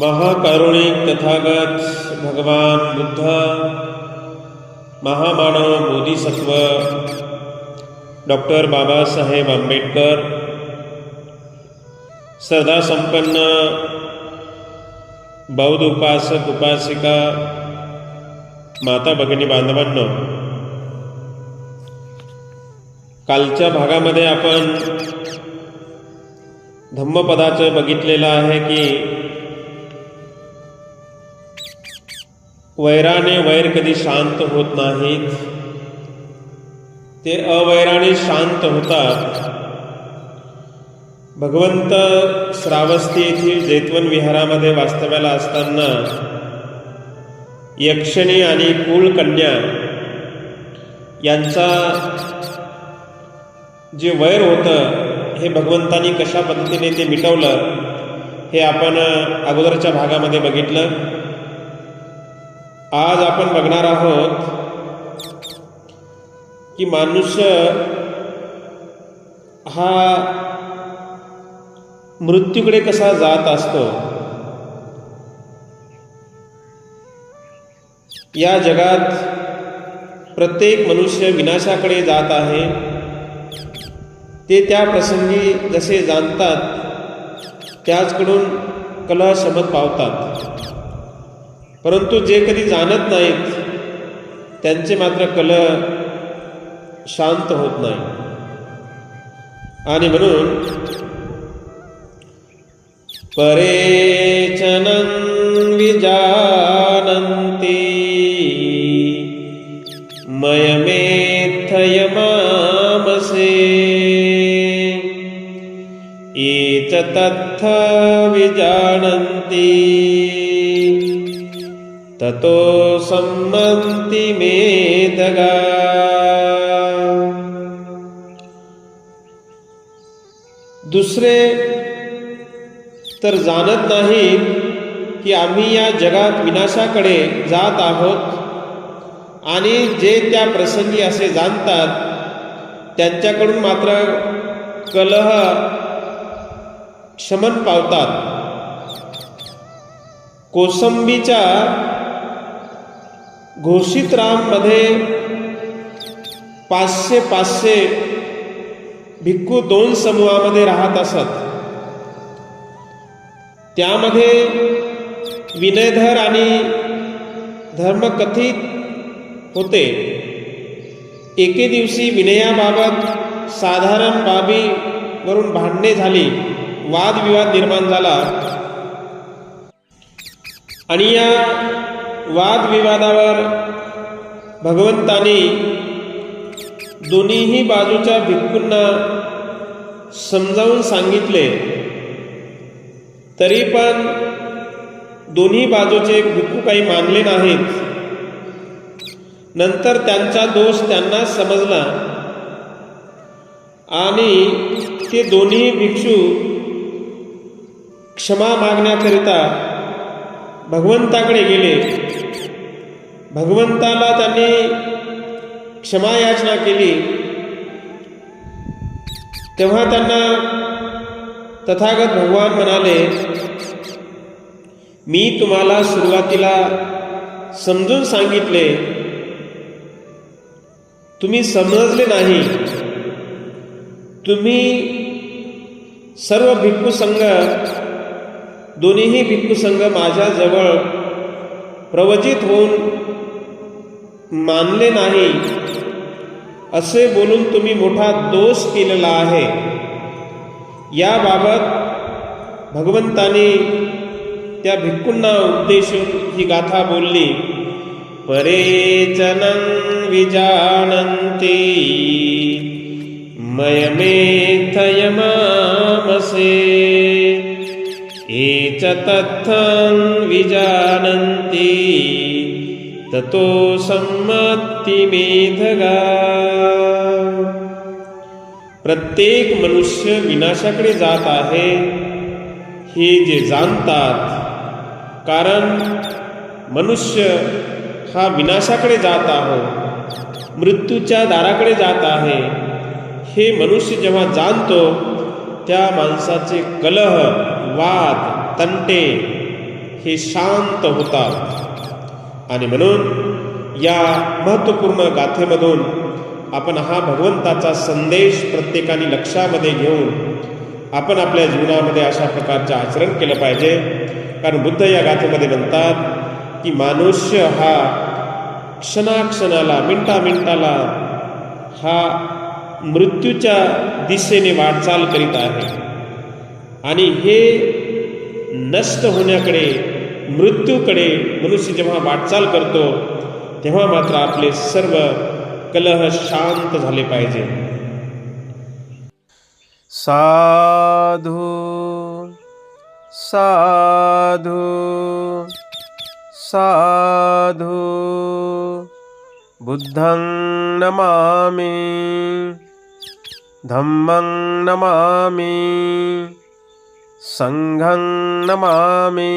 महाकारुणिक तथागत भगवान बुद्ध महामानव बोधिसत्व डॉक्टर बाबासाहेब आंबेडकर श्रद्धा संपन्न बौद्ध उपासक उपासिका माता भगिनी बांधवांनो. कालच्या भागामध्ये आपण धम्मपदाचं बघितलेलं आहे की वैराने वैर कधी शांत होत नाहीत. ते अवैराने शांत होतात. भगवंत श्रावस्ती येथील जैतवन विहारामध्ये वास्तव्याला असताना यक्षिणी आणि कुळकन्या यांचा जे वैर होतं हे भगवंतानी कशा पद्धतीने ते मिटवलं हे आपण अगोदरच्या भागामध्ये बघितलं. आज आपण बघणार आहोत की मनुष्य हा मृत्यूकडे कसा जात असतो? या जगात प्रत्येक मनुष्य विनाशाकडे जात आहे. ते त्या प्रसंगी जसे जाणतात त्याचकडून कला शमत पावतात. परंतु जे कधी जाणत नाहीत त्यांचे मात्र कल शांत होत नाही. आणि म्हणून परेचनं विजानन्ति मयमेत्थय मामसे ये च तत्थ विजानन्ति ततो सम्मन्ति मेधगा दुसरे तर जाणत नाही की आम्ही या जगात विनाशाकडे जात आहोत आणि जे त्या प्रसंगी असे जाणतात त्यांच्याकडून मात्र कलह शमन पावतात. कोसंबीच्या घोषित राममध्ये पाचशे पाचशे भिक्खू दोन समूहामध्ये राहत असत. त्यामध्ये विनयधर आणि धर्मकथित होते. एके दिवशी विनयाबाबत साधारण बाबीवरून भांडणे झाली. वादविवाद निर्माण झाला. आणि या वादविवादावर भगवंतानी दोन्हीही बाजूच्या भिक्खूंना समजावून सांगितले. तरी पण दोन्ही बाजूचे भिक्खू काही मानले नाहीत. नंतर त्यांचा दोष त्यांना समजला. आणि ते दोन्ही भिक्षू क्षमा मागण्याकरिता भगवंताकडे गेले. भगवंताला त्यांनी क्षमा याचना केली. तेव्हा त्यांना तथागत भगवान म्हणाले मी तुम्हाला सुरुवातीला समजून सांगितले. तुम्ही समजले नाही. तुम्ही सर्व भिक्खू संघ दोन्हीही भिक्खूसंघ माझ्याजवळ प्रवचित होऊन मानले नाही. असे बोलून तुम्ही मोठा दोष केलेला आहे. याबाबत भगवंतानी त्या भिक्खूंना उद्देशून ही गाथा बोलली. परेचनं विजानन्ति मयमेथयमामसे। मामसे ये च तत्थं विजानन्ति ततो मेधगा। प्रत्येक मनुष्य विनाशाकडे जात आहे हे जे जाणतात कारण मनुष्य हा विनाशाकडे जात आहो मृत्यूच्या दाराकडे जात आहे हे मनुष्य जेव्हा जाणतो त्या माणसाचे कलह वाद तंटे हे शांत होतात. आणि म्हणून या महत्त्वपूर्ण गाथेमधून आपण हा भगवंताचा संदेश प्रत्येकाने लक्षामध्ये घेऊन आपण आपल्या जीवनामध्ये अशा प्रकारचे आचरण केलं पाहिजे. कारण बुद्ध या गाथेमध्ये म्हणतात की मनुष्य हा क्षणाक्षणाला मिनटा मिनटाला हा मृत्यूच्या दिशेने वाटचाल करीत आहे. आणि हे नष्ट होण्याकडे मृत्यूकडे मनुष्य जेव्हा वाटचाल करतो तेव्हा मात्र आपले सर्व कलह शांत झाले पाहिजे. साधू साधू साधू बुद्धं नमामि धम्मं नमामि सङ्घं नमामि।